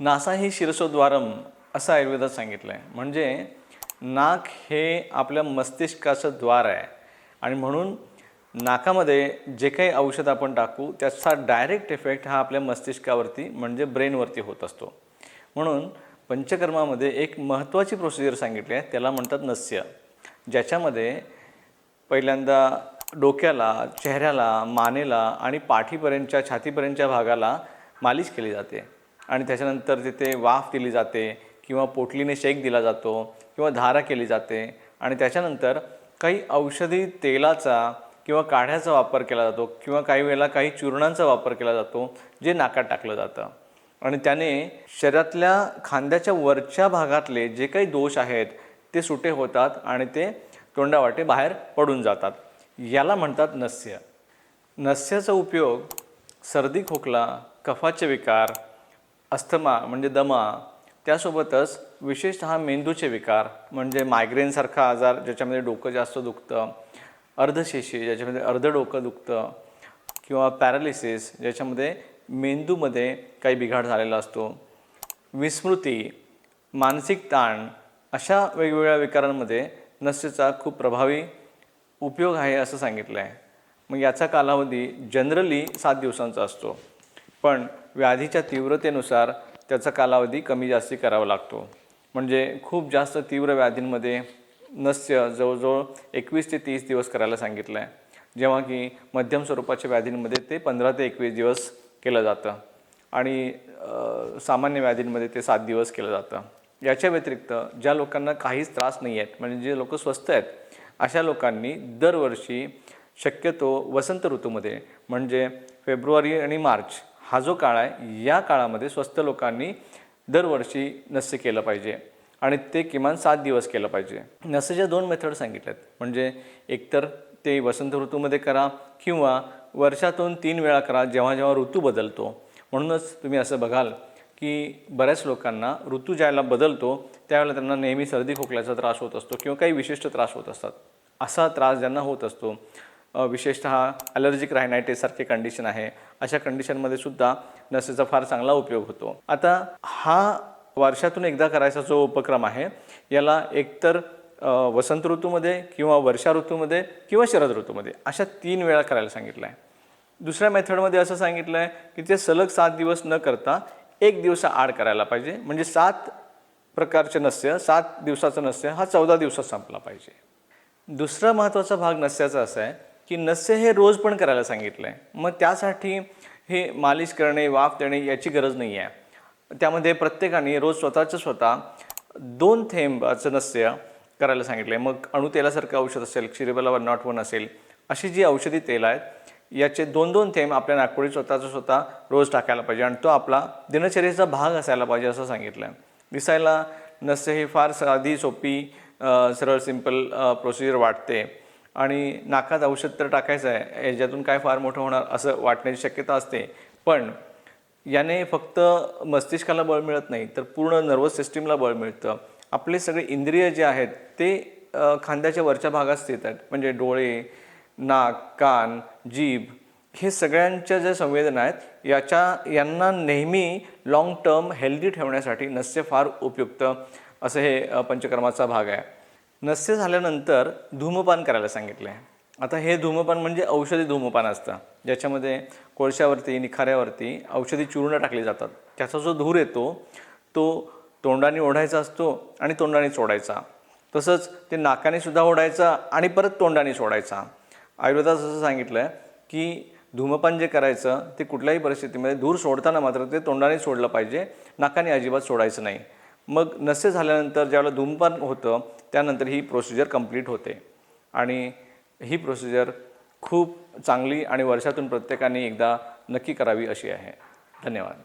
NASA ही शिरसोद्वारम असं आयुर्वेदात सांगितलं आहे म्हणजे नाक हे आपल्या मस्तिष्काचं द्वार आहे. आणि म्हणून नाकामध्ये जे काही औषध आपण टाकू त्याचा डायरेक्ट इफेक्ट हा आपल्या मस्तिष्कावरती म्हणजे ब्रेनवरती होत असतो. म्हणून पंचकर्मामध्ये एक महत्त्वाची प्रोसिजर सांगितली आहे त्याला म्हणतात नस्य. ज्याच्यामध्ये पहिल्यांदा डोक्याला चेहऱ्याला मानेला आणि पाठीपर्यंतच्या छातीपर्यंतच्या भागाला मालिश केली जाते. आणि त्याच्यानंतर तिथे वाफ दिली जाते किंवा पोटलीने शेक दिला जातो किंवा धारा केली जाते. आणि त्याच्यानंतर काही औषधी तेलाचा किंवा काढ्याचा वापर केला जातो किंवा काही वेळेला काही चूर्णांचा वापर केला जातो जे नाकात टाकलं जातं. आणि त्याने शरीरातल्या खांद्याच्या वरच्या भागातले जे काही दोष आहेत ते सुटे होतात आणि ते तोंडावाटे बाहेर पडून जातात. याला म्हणतात नस्य. नस्याचा उपयोग सर्दी खोकला कफाचे विकार अस्थमा म्हणजे दमा त्यासोबतच विशेषतः मेंदूचे विकार म्हणजे मायग्रेनसारखा आजार ज्याच्यामध्ये डोकं जास्त दुखतं अर्धशेषी ज्याच्यामध्ये अर्ध डोकं दुखतं किंवा पॅरालिसिस ज्याच्यामध्ये मेंदूमध्ये काही बिघाड झालेला असतो. विस्मृती मानसिक ताण अशा वेगवेगळ्या विकारांमध्ये नस्यचा खूप प्रभावी उपयोग आहे असं सांगितलं आहे मग याचा कालावधी जनरली सात दिवसांचा असतो. पण व्याधीच्या तीव्रतेनुसार त्याचा कालावधी कमी जास्ती करावा लागतो. म्हणजे खूप जास्त तीव्र व्याधींमध्ये नस्य जवळजवळ एकवीस ते तीस दिवस करायला सांगितलं आहे जेव्हा की मध्यम स्वरूपाच्या व्याधींमध्ये ते पंधरा ते एकवीस दिवस केलं जातं. आणि सामान्य व्याधींमध्ये ते सात दिवस केलं जातं. याच्या व्यतिरिक्त ज्या लोकांना काहीच त्रास नाही आहेत म्हणजे जे लोक स्वस्त आहेत अशा लोकांनी दरवर्षी शक्यतो वसंत ऋतूमध्ये म्हणजे फेब्रुवारी आणि मार्च हा जो काळ आहे या काळामध्ये स्वस्त लोकांनी दरवर्षी नस्य केलं पाहिजे आणि ते किमान सात दिवस केलं पाहिजे. नसेच्या दोन मेथड सांगितल्यात. म्हणजे एकतर ते वसंत ऋतूमध्ये करा किंवा वर्षातून तीन वेळा करा जेव्हा जेव्हा ऋतू बदलतो. म्हणूनच तुम्ही असं बघाल की बऱ्याच लोकांना ऋतू ज्यावेळेला बदलतो त्यावेळेला त्यांना नेहमी सर्दी खोकल्याचा त्रास होत असतो किंवा काही विशिष्ट त्रास होत असतात. असा त्रास ज्यांना होत असतो विशेषतः ॲलर्जिक रायनायटिससारखे कंडिशन आहे. अशा कंडिशनमध्ये सुद्धा नसेचा फार चांगला उपयोग होतो. आता हा वर्षातून एकदा करायचा जो उपक्रम आहे याला एकतर वसंत ऋतूमध्ये किंवा वर्षा ऋतूमध्ये किंवा शरद ऋतूमध्ये अशा तीन वेळा करायला सांगितलं आहे दुसऱ्या मेथडमध्ये असं सांगितलं आहे की ते सलग सात दिवस न करता एक दिवसा आड करायला पाहिजे. म्हणजे सात प्रकारचे नस्य सात दिवसाचं नस्य हा चौदा दिवसात संपला पाहिजे. दुसरा महत्त्वाचा भाग नस्याचा असा आहे की नस्य हे रोज पण करायला सांगितलं आहे मग त्यासाठी हे मालिश करणे वाफ देणे याची गरज नाही आहे त्यामध्ये प्रत्येकाने रोज स्वतःचं स्वतः दोन थेंबाचं नस्य करायला सांगितलं आहे मग अणुतेलासारखं औषध असेल क्षिरेबला वन नॉट वन असेल अशी जी औषधी तेल आहेत याचे दोन दोन थेंब आपल्या नागपुडीत स्वतःचा स्वतः रोज टाकायला पाहिजे आणि तो आपला दिनचर्येचा भाग असायला पाहिजे असं सांगितलं आहे दिसायला नस्य हे फार साधी सोपी सरळ सिंपल प्रोसिजर वाटते. आणि नाकात औषध तर टाकायचं आहे याच्यातून काय फार मोठं होणार असं वाटण्याची शक्यता असते. पण याने फक्त मस्तिष्काला बळ मिळत नाही तर पूर्ण नर्वस सिस्टीमला बळ मिळतं. आपले सगळे इंद्रिय जे आहेत ते खांद्याच्या वरच्या भागात स्थित आहेत. म्हणजे डोळे नाक कान जीभ हे सगळ्यांच्या ज्या संवेदना आहेत याच्या यांना नेहमी लाँग टर्म हेल्दी ठेवण्यासाठी नस्य फार उपयुक्त असं हे पंचकर्माचा भाग आहे. नस्य झाल्यानंतर धूमपान करायला सांगितलं आहे आता हे धूमपान म्हणजे औषधी धूमपान असतं. ज्याच्यामध्ये कोळशावरती निखाऱ्यावरती औषधी चूर्ण टाकली जातात. त्याचा जो धूर येतो तो तोंडाने ओढायचा असतो आणि तोंडाने सोडायचा. तसंच ते नाकाने सुद्धा ओढायचा आणि परत तोंडाने सोडायचा. आयुर्वेदात असं सांगितलं आहे की धूमपान जे करायचं ते कुठल्याही परिस्थितीमध्ये धूर सोडताना मात्र ते तोंडाने सोडलं पाहिजे. नाकाने अजिबात सोडायचं नाही. मग नसे झाल्यानंतर ज्यावेळेला धूमपान होतं त्यानंतर ही प्रोसिजर कंप्लीट होते. आणि ही प्रोसिजर खूप चांगली आणि वर्षातून प्रत्येकाने एकदा नक्की करावी अशी आहे. धन्यवाद.